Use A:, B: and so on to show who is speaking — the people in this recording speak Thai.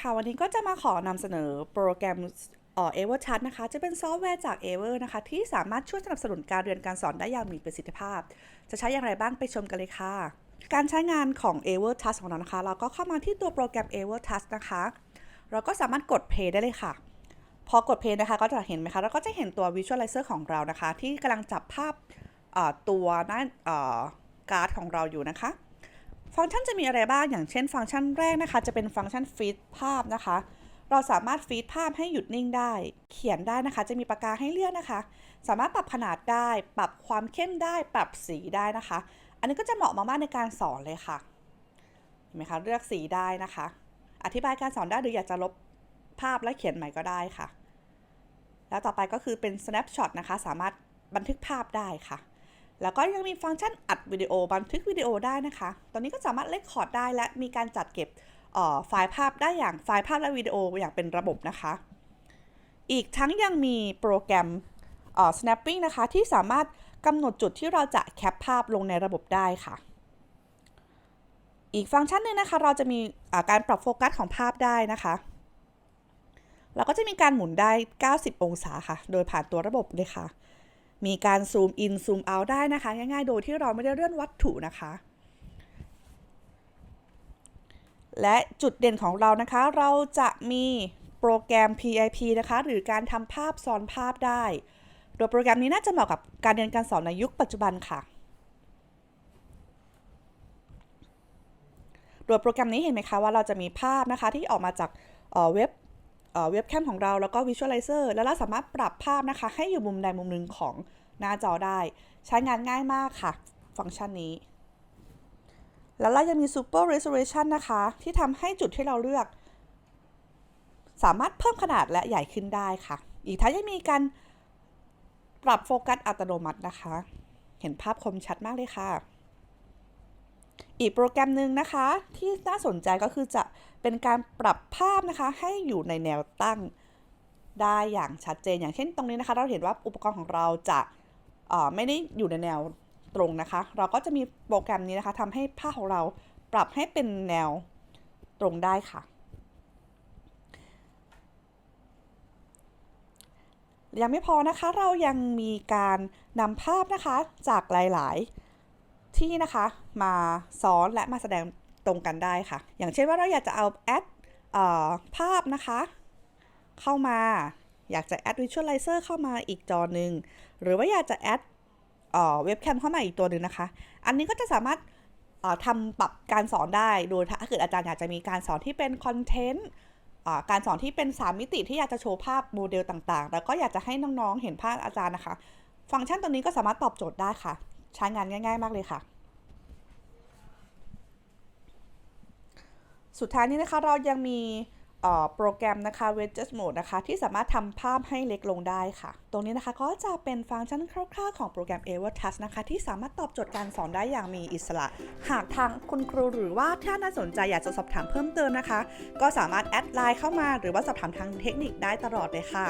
A: ค่ะวันนี้ก็จะมาขอนำเสนอโปรแกรมเอ่อ Everchat นะคะ จะเป็นซอฟต์แวร์จาก Ever นะคะ ที่สามารถช่วยสนับสนุนการเรียนการสอนได้อย่างมีประสิทธิภาพ จะใช้อย่างไรบ้างไปชมกันเลยค่ะ การใช้งานของ Everchat ของเรานะคะ เราก็เข้ามาที่ตัวโปรแกรม Everchat นะคะ เราก็สามารถกด play ได้เลยค่ะ พอกด play นะคะ ก็จะเห็นไหมคะเราก็จะเห็นตัว visualizer ของเรานะคะ ที่กำลังจับภาพตัวหน้าการ์ดของเราอยู่นะคะ ฟังก์ชันจะมีอะไรบ้าง อย่างเช่น ฟังก์ชันแรกนะคะ จะเป็นฟังก์ชันฟีดภาพนะคะ เราสามารถฟีดภาพให้หยุดนิ่งได้ เขียนได้นะคะ จะมีปากกาให้เลือกนะคะ สามารถปรับขนาดได้ ปรับความเข้มได้ ปรับสีได้นะคะ อันนี้ก็จะเหมาะมากๆในการสอนเลยค่ะ เห็นไหมคะ เลือกสีได้นะคะ อธิบายการสอนได้หรืออยากจะลบภาพและเขียนใหม่ก็ได้ค่ะ แล้วต่อไปก็คือเป็น snapshot นะคะ สามารถบันทึกภาพได้ค่ะ แล้วก็ยังมีฟังก์ชันอัดวิดีโอบันทึกวิดีโอได้นะคะ ตอนนี้ก็สามารถเลคคอร์ดได้และมีการจัดเก็บไฟล์ภาพได้อย่างไฟล์ภาพและวิดีโออย่างเป็นระบบนะคะ อีกทั้งยังมีโปรแกรม snapping นะคะ ที่สามารถกำหนดจุดที่เราจะแคปภาพลงในระบบได้ค่ะ อีกฟังก์ชันหนึ่งนะคะ เราจะมีาการปรับโฟกัสของภาพได้นะคะเราก็จะมีการหมุนได้ 90 องศาค่ะ โดยผ่านตัวระบบเลยค่ะ มีการซูมอินซูมเอาได้นะคะ ง่ายๆ โดยที่เราไม่ได้เลื่อนวัตถุนะคะ และจุดเด่นของเรานะคะ เราจะมีโปรแกรม PIP นะคะ หรือการทำภาพซ้อนภาพได้ โดยโปรแกรมนี้น่าจะเหมาะกับการเรียนการสอนในยุคปัจจุบันค่ะโดยโปรแกรมนี้เห็นไหมคะว่าเราจะมีภาพนะคะที่ออกมาจากเออเว็บ เว็บแคมของเราแล้วก็ Visualizer แล้วเราสามารถปรับภาพนะคะ ให้อยู่มุมใดมุมหนึ่งของหน้าจอได้ ใช้งานง่ายมากค่ะ ฟังก์ชันนี้ แล้วเรายังมี Super Resolution นะคะ ที่ทำให้จุดที่เราเลือก สามารถเพิ่มขนาดและใหญ่ขึ้นได้ค่ะ อีกทั้งยังมีการปรับโฟกัสอัตโนมัตินะคะ เห็นภาพคมชัดมากเลยค่ะ อีกโปรแกรมหนึ่งนะคะ ที่น่าสนใจก็คือจะเป็นการปรับภาพนะคะ ให้อยู่ในแนวตั้งได้อย่างชัดเจน อย่างเช่นตรงนี้นะคะ เราเห็นว่าอุปกรณ์ของเราจะไม่ได้อยู่ในแนวตรงนะคะ เราก็จะมีโปรแกรมนี้นะคะทำให้ภาพของเราปรับให้เป็นแนวตรงได้ค่ะยังไม่พอนะคะเรายังมีการนำภาพนะคะจากหลาย ๆ ที่นะคะมาซ้อนและมาแสดงตรงกันได้ค่ะ อย่างเช่นว่าเราอยากจะเอาแอดออภาพนะคะ เข้ามาอยากจะแอด Visualizer เข้ามาอีกจอหนึ่งหรือว่าอยากจะแอดเว็บแคมเข้ามาอีกตัวหนึ่งนะคะ อันนี้ก็จะสามารถทำปรับการสอนได้โดยถ้าเกิดอาจารย์อยากจะมีการสอนที่เป็นคอนเทนต์การสอนที่เป็น 3 มิติที่อยากจะโชว์ภาพโมเดลต่างๆ แล้วก็อยากจะให้น้องๆเห็นภาพอาจารย์นะคะ ฟังก์ชันตัวนี้ก็สามารถตอบโจทย์ได้ค่ะ ใช้งานง่าย ๆ มากเลยค่ะ สุดท้ายนี้นะคะเรายังมีโปรแกรมนะคะ Wedges Mode นะคะ ที่สามารถทำภาพให้เล็กลงได้ค่ะ ตรงนี้นะคะก็จะเป็นฟังก์ชันคร่าวๆของโปรแกรม Evertouch นะคะ ที่สามารถตอบโจทย์การสอนได้อย่างมีอิสระ หากทางคุณครูหรือว่าถ้าน่าสนใจอยากจะสอบถามเพิ่มเติมนะคะ ก็สามารถแอดไลน์เข้ามาหรือว่าสอบถามทางเทคนิคได้ตลอดเลยค่ะ